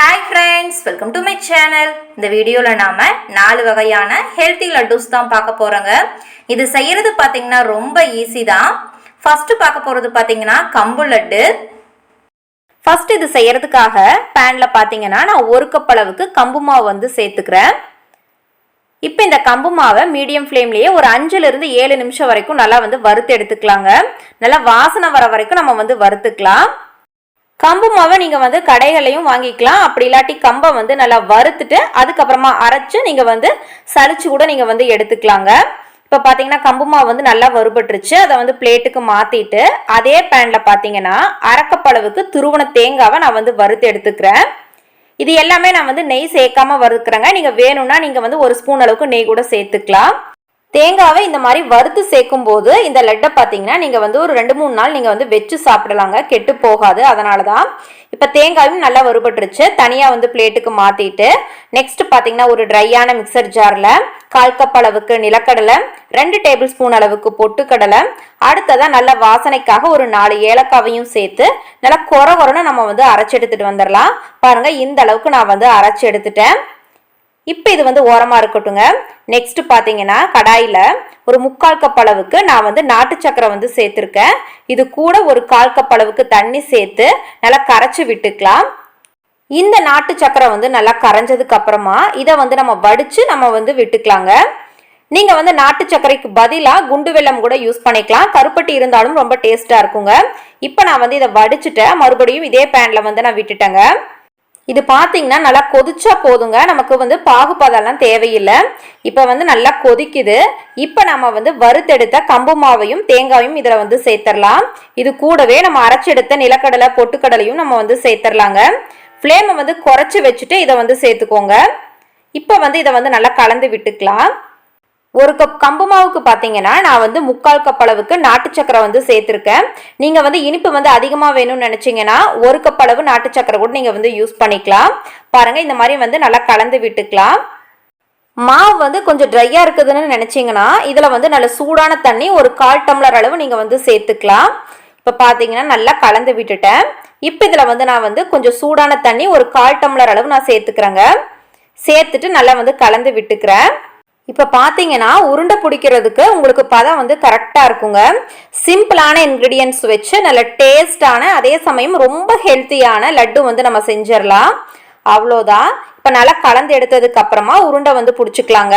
Hi friends welcome to my channel இந்த வீடியோவில் நாம் நாலு வகையான ஹெல்த்தி லட்டூஸ் தான் பார்க்க போகிறோங்க இது செய்கிறது பார்த்திங்கன்னா ரொம்ப ஈஸி தான். ஃபஸ்ட்டு பார்க்க போகிறது பார்த்திங்கன்னா கம்பு லட்டு. ஃபஸ்ட் இது செய்கிறதுக்காக பேனில் பார்த்தீங்கன்னா நான் ஒரு கப் அளவுக்கு கம்பு மாவு வந்து சேர்த்துக்கிறேன். இப்போ இந்த கம்பு மாவை மீடியம் ஃப்ளேம்லேயே ஒரு அஞ்சுலேருந்து ஏழு நிமிஷம் வரைக்கும் நல்லா வந்து வறுத்து எடுத்துக்கலாங்க. நல்லா வாசனை வர வரைக்கும் நம்ம வந்து வறுத்துக்கலாம். கம்பு மாவை நீங்கள் வந்து கடைகளையும் வாங்கிக்கலாம். அப்படி இல்லாட்டி கம்பை வந்து நல்லா வறுத்துட்டு அதுக்கப்புறமா அரைச்சு நீங்கள் வந்து சளிச்சு கூட நீங்கள் வந்து எடுத்துக்கலாங்க. இப்போ பார்த்தீங்கன்னா கம்பு மாவு வந்து நல்லா வறுபட்டுருச்சு. அதை வந்து பிளேட்டுக்கு மாற்றிட்டு அதே பேனில் பார்த்தீங்கன்னா அரக்கப்பளவுக்கு துருவன தேங்காவை நான் வந்து வறுத்து எடுத்துக்கிறேன். இது எல்லாமே நான் வந்து நெய் சேர்க்காம வறுக்கிறேங்க. நீங்கள் வேணும்னா நீங்கள் வந்து ஒரு ஸ்பூன் அளவுக்கு நெய் கூட சேர்த்துக்கலாம். தேங்காவை இந்த மாதிரி வறுத்து சேர்க்கும் போது இந்த லட்டை பார்த்தீங்கன்னா நீங்கள் வந்து ஒரு ரெண்டு மூணு நாள் நீங்கள் வந்து வச்சு சாப்பிடலாங்க. கெட்டு போகாது. அதனால தான் இப்போ தேங்காயும் நல்லா வறுபட்டுருச்சு. தனியாக வந்து பிளேட்டுக்கு மாற்றிட்டு நெக்ஸ்ட் பார்த்தீங்கன்னா ஒரு ட்ரையான மிக்சர் ஜாரில் கால் கப் அளவுக்கு நிலக்கடலை ரெண்டு டேபிள் ஸ்பூன் அளவுக்கு பொட்டுக்கடலை அடுத்ததாக நல்ல வாசனைக்காக ஒரு நாலு ஏலக்காவையும் சேர்த்து நல்லா குறை குறைன்னு நம்ம வந்து அரைச்சி எடுத்துகிட்டு வந்துடலாம் பாருங்கள் இந்த அளவுக்கு நான் வந்து அரைச்சி எடுத்துட்டேன். இப்போ இது வந்து ஓரமாக இருக்கட்டுங்க நெக்ஸ்ட் பார்த்தீங்கன்னா கடாயில் ஒரு முக்கால் கப் அளவுக்கு நான் வந்து நாட்டு சக்கரை வந்து சேர்த்துருக்கேன். இது கூட ஒரு கால் கப் அளவுக்கு தண்ணி சேர்த்து நல்லா கரைச்சி விட்டுக்கலாம். இந்த நாட்டு சக்கரை வந்து நல்லா கரைஞ்சதுக்கு அப்புறமா இதை வந்து நம்ம வடித்து நம்ம வந்து விட்டுக்கலாங்க. நீங்கள் வந்து நாட்டு சர்க்கரைக்கு பதிலாக குண்டு வெல்லம் கூட யூஸ் பண்ணிக்கலாம். கருப்பட்டி இருந்தாலும் ரொம்ப டேஸ்ட்டாக இருக்குங்க. இப்போ நான் வந்து இதை வடிச்சுட்டேன். மறுபடியும் இதே பேனில் வந்து நான் விட்டுட்டேங்க. இது பார்த்தீங்கன்னா நல்லா கொதிச்சா போதுங்க. நமக்கு வந்து பாகுபாதெல்லாம் தேவையில்லை. இப்போ வந்து நல்லா கொதிக்குது. இப்போ நம்ம வந்து வறுத்தெடுத்த கம்பு மாவையும் தேங்காயும் இதில் வந்து சேர்த்துடலாம் இது கூடவே நம்ம அரைச்செடுத்த நிலக்கடலை பொட்டுக்கடலையும் நம்ம வந்து சேர்த்துடலாங்க ஃப்ளேமை வந்து குறைச்சி வச்சுட்டு இதை வந்து சேர்த்துக்கோங்க. இப்போ வந்து இதை வந்து நல்லா கலந்து விட்டுக்கலாம். ஒரு கப் கம்பு மாவுக்கு பார்த்தீங்கன்னா நான் வந்து முக்கால் கப் அளவுக்கு நாட்டு சக்கரை வந்து சேர்த்துருக்கேன். நீங்கள் வந்து இனிப்பு வந்து அதிகமாக வேணும்னு நினச்சிங்கன்னா ஒரு கப் அளவு நாட்டு சக்கரை கூட நீங்கள் வந்து யூஸ் பண்ணிக்கலாம். பாருங்கள் இந்த மாதிரி வந்து நல்லா கலந்து விட்டுக்கலாம். மாவு வந்து கொஞ்சம் ட்ரையாக இருக்குதுன்னு நினச்சிங்கன்னா இதில் வந்து நல்ல சூடான தண்ணி ஒரு கால் டம்ளர் அளவு நீங்கள் வந்து சேர்த்துக்கலாம். இப்போ பார்த்தீங்கன்னா நல்லா கலந்து விட்டுட்டேன். இப்போ இதில் வந்து நான் வந்து கொஞ்சம் சூடான தண்ணி ஒரு கால் டம்ளர் அளவு நான் சேர்த்துக்கிறேங்க. சேர்த்துட்டு நல்லா வந்து கலந்து விட்டுக்கிறேன். இப்போ பார்த்தீங்கன்னா உருண்டை பிடிக்கிறதுக்கு உங்களுக்கு பதம் வந்து கரெக்டாக இருக்குங்க. சிம்பிளான இன்க்ரீடியன்ஸ் வச்சு நல்ல டேஸ்டான அதே சமயம் ரொம்ப ஹெல்த்தியான லட்டு வந்து நம்ம செஞ்சிடலாம். அவ்வளோதான் இப்போ நல்லா கலந்து எடுத்ததுக்கு அப்புறமா உருண்டை வந்து பிடிச்சிக்கலாங்க.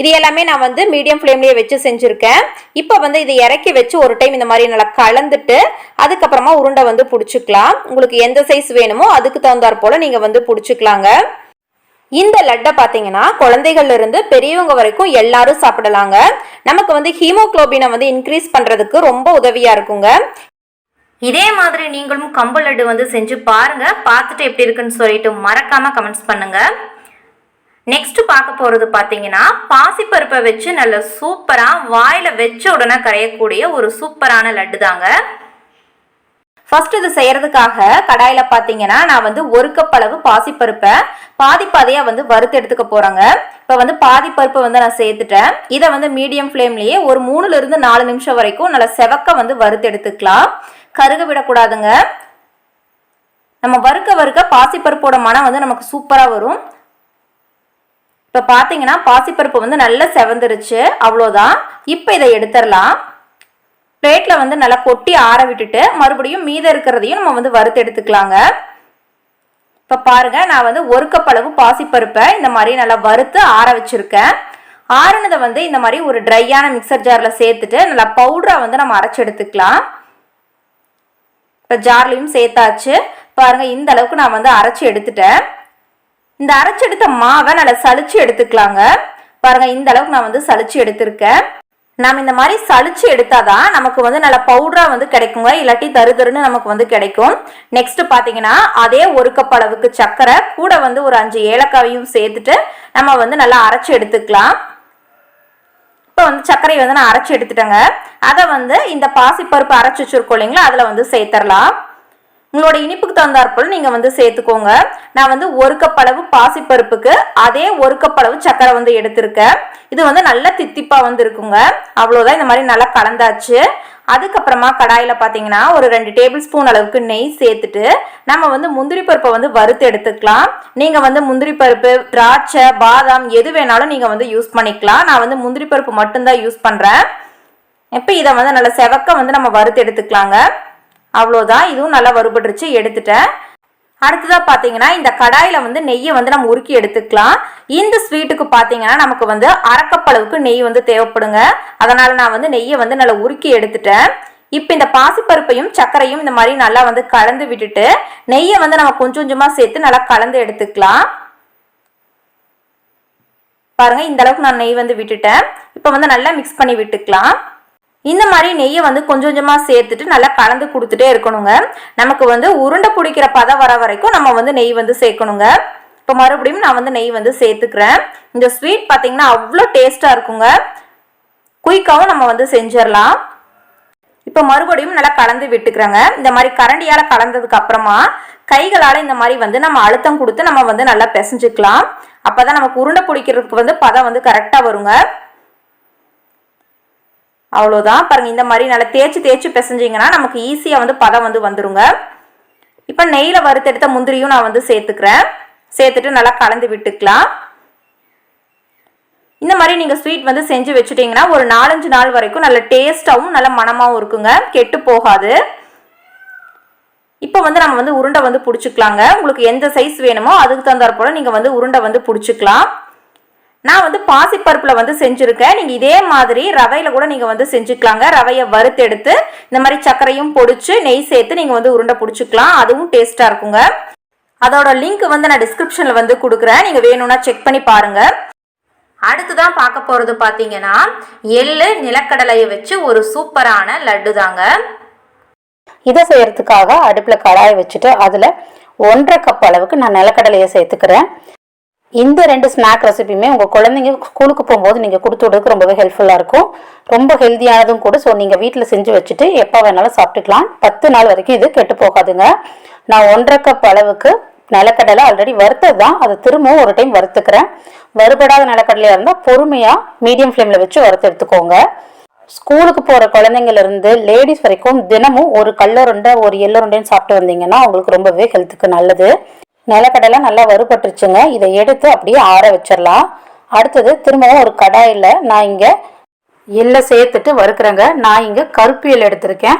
இது எல்லாமே நான் வந்து மீடியம் ஃப்ளேம்லேயே வச்சு செஞ்சுருக்கேன். இப்போ வந்து இதை இறக்கி வச்சு ஒரு டைம் இந்த மாதிரி நல்லா கலந்துட்டு அதுக்கப்புறமா உருண்டை வந்து பிடிச்சிக்கலாம். உங்களுக்கு எந்த சைஸ் வேணுமோ அதுக்கு தகுந்தாற் போல் நீங்கள் வந்து பிடிச்சிக்கலாங்க. இந்த லட்டை பார்த்தீங்கன்னா குழந்தைகள்ல இருந்து பெரியவங்க வரைக்கும் எல்லாரும் சாப்பிடலாங்க. நமக்கு வந்து ஹீமோக்ளோபினை வந்து இன்க்ரீஸ் பண்ணுறதுக்கு ரொம்ப உதவியாக இருக்குங்க. இதே மாதிரி நீங்களும் கம்பு லட்டு வந்து செஞ்சு பாருங்க. பார்த்துட்டு எப்படி இருக்குன்னு சொல்லிட்டு மறக்காம கமெண்ட்ஸ் பண்ணுங்க. நெக்ஸ்ட் பார்க்க போறது பார்த்தீங்கன்னா பாசிப்பருப்பை வச்சு நல்ல சூப்பராக வாயில வச்ச உடனே கரையக்கூடிய ஒரு சூப்பரான லட்டு தாங்க ஃபர்ஸ்ட் இது செய்யறதுக்காக கடாயில் பார்த்தீங்கன்னா நான் வந்து ஒரு கப் அளவு பாசிப்பருப்பை பாதி பாதியாக வந்து வறுத்து எடுத்துக்க போகிறேங்க இப்போ வந்து பாதிப்பருப்பை வந்து நான் சேர்த்துட்டேன். இதை வந்து மீடியம் ஃப்ளேம்லேயே ஒரு மூணுலேருந்து நாலு நிமிஷம் வரைக்கும் நல்லா செவக்க வந்து வறுத்து எடுத்துக்கலாம். கருக விடக்கூடாதுங்க. நம்ம வறுக்க வறுக்க பாசிப்பருப்போட மனம் வந்து நமக்கு சூப்பராக வரும். இப்போ பார்த்தீங்கன்னா பாசிப்பருப்பு வந்து நல்லா செவந்துருச்சு. அவ்வளோதான் இப்போ இதை எடுத்துடலாம். பிளேட்டில் வந்து நல்லா கொட்டி ஆற விட்டுட்டு மறுபடியும் மீதம் இருக்கிறதையும் நம்ம வந்து வறுத்து எடுத்துக்கலாங்க. இப்போ பாருங்கள் நான் வந்து ஒரு கப் அளவு பாசிப்பருப்பை இந்த மாதிரி நல்லா வறுத்து ஆற வச்சுருக்கேன். ஆறுனதை வந்து இந்த மாதிரி ஒரு ட்ரையான மிக்சர் ஜாரில் சேர்த்துட்டு நல்லா பவுடராக வந்து நம்ம அரைச்சி எடுத்துக்கலாம். இப்போ ஜார்லையும் சேர்த்தாச்சு. பாருங்கள் இந்த அளவுக்கு நான் வந்து அரைச்சி எடுத்துட்டேன். இந்த அரைச்சி எடுத்த மாவை நல்லா சளிச்சு எடுத்துக்கலாங்க. பாருங்கள் இந்த அளவுக்கு நான் வந்து சளிச்சு எடுத்திருக்கேன். நாம் இந்த மாதிரி சளிச்சு எடுத்தாதான் நமக்கு வந்து நல்ல பவுடரா வந்து கிடைக்குங்க. இல்லாட்டி தரு தருன்னு நமக்கு வந்து கிடைக்கும். நெக்ஸ்ட் பார்த்தீங்கன்னா அதே ஒரு கப் அளவுக்கு சர்க்கரை கூட வந்து ஒரு அஞ்சு ஏலக்காவையும் சேர்த்துட்டு நம்ம வந்து நல்லா அரைச்சி எடுத்துக்கலாம். இப்போ வந்து சர்க்கரையை வந்து நான் அரைச்சி எடுத்துட்டேங்க. அதை வந்து இந்த பாசிப்பருப்பு அரைச்சி வச்சிருக்கோம் இல்லைங்களா அதில் வந்து சேர்த்துடலாம் உங்களோட இனிப்புக்கு தகுந்தாற்போல் நீங்கள் வந்து சேர்த்துக்கோங்க. நான் வந்து ஒரு கப் அளவு பாசிப்பருப்புக்கு அதே ஒரு கப் அளவு சக்கரை வந்து எடுத்திருக்கேன். இது வந்து நல்லா தித்திப்பாக வந்து இருக்குங்க அவ்வளோதான் இந்த மாதிரி நல்லா கலந்தாச்சு. அதுக்கப்புறமா கடாயில் பார்த்தீங்கன்னா ஒரு ரெண்டு டேபிள் ஸ்பூன் அளவுக்கு நெய் சேர்த்துட்டு நம்ம வந்து முந்திரி பருப்பை வந்து வறுத்து எடுத்துக்கலாம். நீங்கள் வந்து முந்திரி பருப்பு திராட்சை பாதாம் எது வேணாலும் நீங்கள் வந்து யூஸ் பண்ணிக்கலாம். நான் வந்து முந்திரி பருப்பு மட்டும்தான் யூஸ் பண்ணுறேன் இப்போ இதை வந்து நல்லா செவக்க வந்து நம்ம வறுத்து எடுத்துக்கலாங்க. அவ்வளோதான் இதுவும் நல்லா வறுபட்டுருச்சு எடுத்துட்டேன். அடுத்ததாக பார்த்தீங்கன்னா இந்த கடாயில் வந்து நெய்யை வந்து நம்ம உருக்கி எடுத்துக்கலாம். இந்த ஸ்வீட்டுக்கு பார்த்தீங்கன்னா நமக்கு வந்து அரைக்கப்பளவுக்கு நெய் வந்து தேவைப்படுங்க. அதனால் நான் வந்து நெய்யை வந்து நல்லா உருக்கி எடுத்துட்டேன். இப்போ இந்த பாசிப்பருப்பையும் சர்க்கரையும் இந்த மாதிரி நல்லா வந்து கலந்து விட்டுட்டு நெய்யை வந்து நம்ம கொஞ்சம் கொஞ்சமாக சேர்த்து நல்லா கலந்து எடுத்துக்கலாம். பாருங்கள் இந்த அளவுக்கு நான் நெய் வந்து விட்டுட்டேன். இப்போ வந்து நல்லா மிக்ஸ் பண்ணி விட்டுக்கலாம். இந்த மாதிரி நெய்யை வந்து கொஞ்சம் கொஞ்சமாக சேர்த்துட்டு நல்லா கலந்து கொடுத்துட்டே இருக்கணுங்க. நமக்கு வந்து உருண்டை பிடிக்கிற பதம் வர வரைக்கும் நம்ம வந்து நெய் வந்து சேர்க்கணுங்க. இப்போ மறுபடியும் நான் வந்து நெய் வந்து சேர்த்துக்கிறேன். இந்த ஸ்வீட் பார்த்தீங்கன்னா அவ்வளோ டேஸ்ட்டாக இருக்குங்க. குயிக்காகவும் நம்ம வந்து செஞ்சிடலாம். இப்போ மறுபடியும் நல்லா கலந்து விட்டுக்கிறேங்க. இந்த மாதிரி கரண்டியால் கலந்ததுக்கு அப்புறமா கைகளால் இந்த மாதிரி வந்து நம்ம அழுத்தம் கொடுத்து நம்ம வந்து நல்லா பிசைஞ்சுக்கலாம். அப்போ தான் நமக்கு உருண்டை பிடிக்கிறதுக்கு வந்து பதம் வந்து கரெக்டாக வருங்க. அவ்வளோதான் பாருங்கள் இந்த மாதிரி நல்லா தேய்ச்சி தேய்ச்சி பிசைஞ்சிங்கன்னா நமக்கு ஈஸியாக வந்து பதம் வந்து வந்துருங்க. இப்போ நெய்யில் வறுத்தெடுத்த முந்திரியும் நான் வந்து சேர்த்துக்கிறேன். சேர்த்துட்டு நல்லா கலந்து விட்டுக்கலாம். இந்த மாதிரி நீங்கள் ஸ்வீட் வந்து செஞ்சு வச்சுட்டிங்கன்னா ஒரு நாலஞ்சு நாள் வரைக்கும் நல்ல டேஸ்ட்டாகவும் நல்ல மனமாகவும் இருக்குங்க. கெட்டு போகாது. இப்போ வந்து நம்ம வந்து உருண்டை வந்து பிடிச்சிக்கலாங்க. உங்களுக்கு எந்த சைஸ் வேணுமோ அதுக்கு தகுந்தாற் போல் நீங்கள் வந்து உருண்டை வந்து பிடிச்சிக்கலாம். நான் வந்து பாசிப்பருப்பில் வந்து செஞ்சுருக்கேன். நீங்கள் இதே மாதிரி ரவையில் கூட நீங்கள் வந்து செஞ்சுக்கலாங்க. ரவையை வறுத்தெடுத்து இந்த மாதிரி சர்க்கரையும் பொடிச்சு நெய் சேர்த்து நீங்கள் வந்து உருண்டை பிடிச்சிக்கலாம். அதுவும் டேஸ்ட்டாக இருக்குங்க. அதோட லிங்க் வந்து நான் டிஸ்கிரிப்ஷனில் வந்து கொடுக்குறேன். நீங்கள் வேணும்னா செக் பண்ணி பாருங்கள் அடுத்து தான் பார்க்க போகிறது பார்த்தீங்கன்னா எள்ளு நிலக்கடலையை வச்சு ஒரு சூப்பரான லட்டு தாங்க இதை செய்கிறதுக்காக அடுப்பில் கடாயை வச்சுட்டு அதில் ஒன்றரை கப் அளவுக்கு நான் நிலக்கடலையை சேர்த்துக்கிறேன். இந்த ரெண்டு ஸ்நாக் ரெசிபியுமே உங்கள் குழந்தைங்க ஸ்கூலுக்கு போகும்போது நீங்கள் கொடுத்து விடுறதுக்கு ரொம்பவே ஹெல்ப்ஃபுல்லாக இருக்கும். ரொம்ப ஹெல்த்தியானதும் கூட ஸோ நீங்கள் வீட்டில் செஞ்சு வச்சுட்டு எப்போ வேணாலும் சாப்பிட்டுக்கலாம். பத்து நாள் வரைக்கும் இது கெட்டு போகாதுங்க. நான் ஒன்றரை கப் அளவுக்கு நிலக்கடலை ஆல்ரெடி வறுத்தது தான். அதை திரும்பவும் ஒரு டைம் வறுத்துக்கிறேன். வறுபடாத நிலக்கடலையாக இருந்தால் பொறுமையாக மீடியம் ஃப்ளேமில் வச்சு வறுத்து எடுத்துக்கோங்க. ஸ்கூலுக்கு போகிற குழந்தைங்கள்லேருந்து லேடிஸ் வரைக்கும் தினமும் ஒரு கல்லருண்டை ஒரு எள்ளுருண்டைன்னு சாப்பிட்டு வந்தீங்கன்னா உங்களுக்கு ரொம்பவே ஹெல்த்துக்கு நல்லது. நிலக்கடலை நல்லா வறுபட்டுருச்சுங்க. இதை எடுத்து அப்படியே ஆற வச்சிடலாம் அடுத்தது திரும்பவும் ஒரு கடாயில் நான் இங்கே எள்ளை சேர்த்துட்டு வறுக்கிறேங்க. நான் இங்கே கருப்பு எள் எடுத்திருக்கேன்.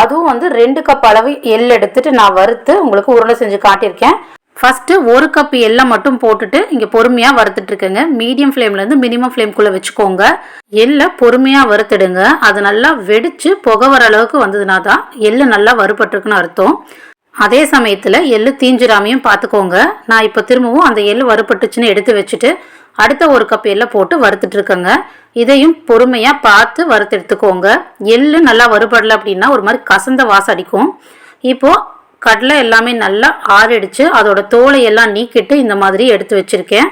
அதுவும் வந்து ரெண்டு கப் அளவு எள் எடுத்துட்டு நான் வறுத்து உங்களுக்கு உருளை செஞ்சு காட்டியிருக்கேன். ஃபஸ்ட்டு ஒரு கப் எள்ளை மட்டும் போட்டுட்டு இங்கே பொறுமையாக வறுத்துட்ருக்கேங்க மீடியம் ஃப்ளேம்லேருந்து மினிமம் ஃப்ளேம்குள்ளே வச்சுக்கோங்க. எள்ளை பொறுமையாக வறுத்துடுங்க. அது நல்லா வெடித்து புகை வர அளவுக்கு வந்ததுனா தான் எள்ளு நல்லா வறுபட்டுருக்குன்னு அர்த்தம். அதே சமயத்தில் எள்ளு தீஞ்சிராமையும் பார்த்துக்கோங்க நான் இப்போ திரும்பவும் அந்த எள்ளு வறுபட்டுச்சுன்னு எடுத்து வச்சுட்டு அடுத்த ஒரு கப் எள்ளை போட்டு வறுத்துட்டு இருக்கேங்க. இதையும் பொறுமையாக பார்த்து வறுத்து எடுத்துக்கோங்க. எள்ளு நல்லா வறுபடலை அப்படின்னா ஒரு மாதிரி கசந்த வாசம் அடிக்கும். இப்போது கடலை எல்லாமே நல்லா ஆறிடுச்சு. அதோட தோலை எல்லாம் நீக்கிட்டு இந்த மாதிரி எடுத்து வச்சுருக்கேன்.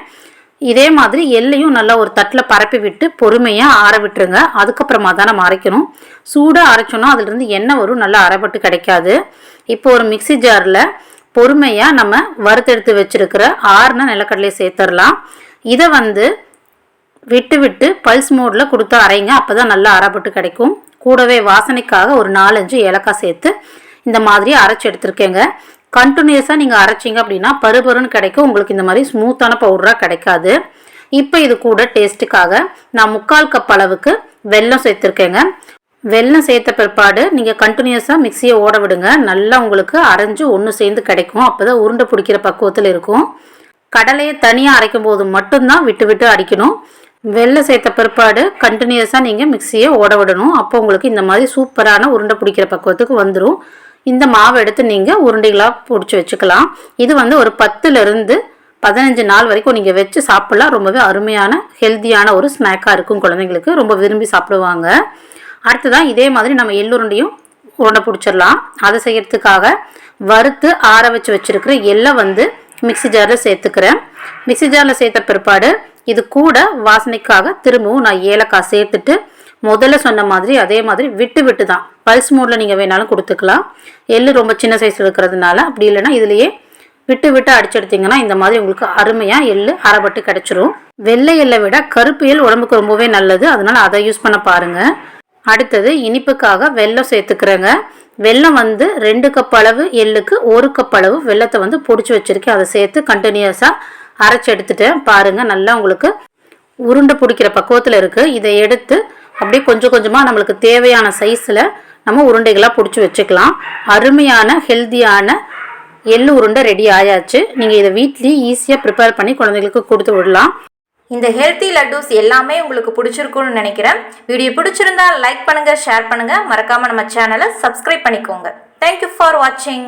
இதே மாதிரி எல்லையும் நல்லா ஒரு தட்டில் பரப்பி விட்டு பொறுமையாக ஆற விட்டுருங்க. அதுக்கப்புறமா தான் நம்ம அரைக்கணும். சூடாக அரைச்சோன்னா அதுலேருந்து எண்ணெய் வரும். நல்லா அரைப்பட்டு கிடைக்காது. இப்போ ஒரு மிக்சி ஜாரில் பொறுமையாக நம்ம வறுத்தெடுத்து வச்சுருக்கிற ஆறுன நிலக்கடலையை சேர்த்துடலாம். இதை வந்து விட்டு விட்டு பல்ஸ் மோடில் கொடுத்து அரைங்க. அப்போ தான் நல்லா அரைப்பட்டு கிடைக்கும். கூடவே வாசனைக்காக ஒரு நாலஞ்சு ஏலக்காய் சேர்த்து இந்த மாதிரி அரைச்சி எடுத்துருக்கேங்க. கண்டினியூஸாக நீங்கள் அரைச்சிங்க அப்படின்னா பருபருன்னு கிடைக்கும். உங்களுக்கு இந்த மாதிரி ஸ்மூத்தான பவுடராக கிடைக்காது. இப்போ இது கூட டேஸ்ட்டுக்காக நான் முக்கால் கப் அளவுக்கு வெல்லம் சேர்த்துருக்கேங்க. வெல்லம் சேர்த்த பிற்பாடு நீங்கள் கண்டினியூஸாக மிக்சியை ஓட விடுங்க. நல்லா உங்களுக்கு அரைஞ்சு ஒன்று சேர்ந்து கிடைக்கும். அப்போ தான் உருண்டை பிடிக்கிற பக்குவத்தில் இருக்கும். கடலையை தனியாக அரைக்கும் போது மட்டும்தான் விட்டு விட்டு அடிக்கணும். வெள்ளை சேர்த்த பிற்பாடு கண்டினியூஸாக நீங்கள் மிக்சியை ஓட விடணும். அப்போ உங்களுக்கு இந்த மாதிரி சூப்பரான உருண்டை பிடிக்கிற பக்குவத்துக்கு வந்துடும் இந்த மாவு எடுத்து நீங்கள் உருண்டைகளாக பிடிச்சி வச்சுக்கலாம். இது வந்து ஒரு பத்துலேருந்து பதினஞ்சு நாள் வரைக்கும் நீங்கள் வச்சு சாப்பிட்லாம். ரொம்பவே அருமையான ஹெல்த்தியான ஒரு ஸ்நாக்காக இருக்கும் குழந்தைங்களுக்கு. ரொம்ப விரும்பி சாப்பிடுவாங்க. அடுத்ததான் இதே மாதிரி நம்ம எள்ளுருண்டையும் உருண்டை பிடிச்சிடலாம். அதை செய்கிறதுக்காக வறுத்து ஆற வச்சு வச்சுருக்கிற எல்லை வந்து மிக்சி ஜாரில் சேர்த்துக்கிறேன். மிக்சி ஜாரில் சேர்த்த பிற்பாடு இது கூட வாசனைக்காக திரும்பவும் நான் ஏலக்காய் சேர்த்துட்டு முதல்ல சொன்ன மாதிரி அதே மாதிரி விட்டு விட்டு தான் பல்ஸ் மோடில் நீங்கள் வேணாலும் கொடுத்துக்கலாம். எள்ளு ரொம்ப சின்ன சைஸ் இருக்கிறதுனால அப்படி இல்லைன்னா இதுலேயே விட்டு விட்டு அடிச்செடுத்தீங்கன்னா இந்த மாதிரி உங்களுக்கு அருமையாக எள்ளு அரைப்பட்டு கிடச்சிரும். வெள்ளை எல்லை விட கருப்பு எள் உடம்புக்கு ரொம்பவே நல்லது. அதனால் அதை யூஸ் பண்ண பாருங்க. அடுத்தது இனிப்புக்காக வெள்ளம் சேர்த்துக்கிறேங்க. வெல்லம் வந்து ரெண்டு கப் அளவு எள்ளுக்கு ஒரு கப் அளவு வெள்ளத்தை வந்து பொடிச்சு வச்சிருக்கேன். அதை சேர்த்து கண்டினியூஸாக அரைச்சி எடுத்துட்டேன். பாருங்கள் நல்லா உங்களுக்கு உருண்டை பிடிக்கிற பக்குவத்தில் இருக்குது இதை எடுத்து அப்படியே கொஞ்சம் கொஞ்சமாக நம்மளுக்கு தேவையான சைஸில் நம்ம உருண்டைகளாக பிடிச்சி வச்சுக்கலாம். அருமையான ஹெல்த்தியான எள்ளு உருண்டை ரெடி ஆயாச்சு. நீங்கள் இதை வீட்லேயே ஈஸியாக ப்ரிப்பேர் பண்ணி குழந்தைகளுக்கு கொடுத்து விடலாம். இந்த ஹெல்த்தி லட்டூஸ் எல்லாமே உங்களுக்கு பிடிச்சிருக்கும்னு நினைக்கிறேன். வீடியோ பிடிச்சிருந்தா லைக் பண்ணுங்கள் ஷேர் பண்ணுங்கள் மறக்காமல் நம்ம சேனலை சப்ஸ்கிரைப் பண்ணிக்கோங்க. தேங்க்யூ ஃபார் வாட்சிங்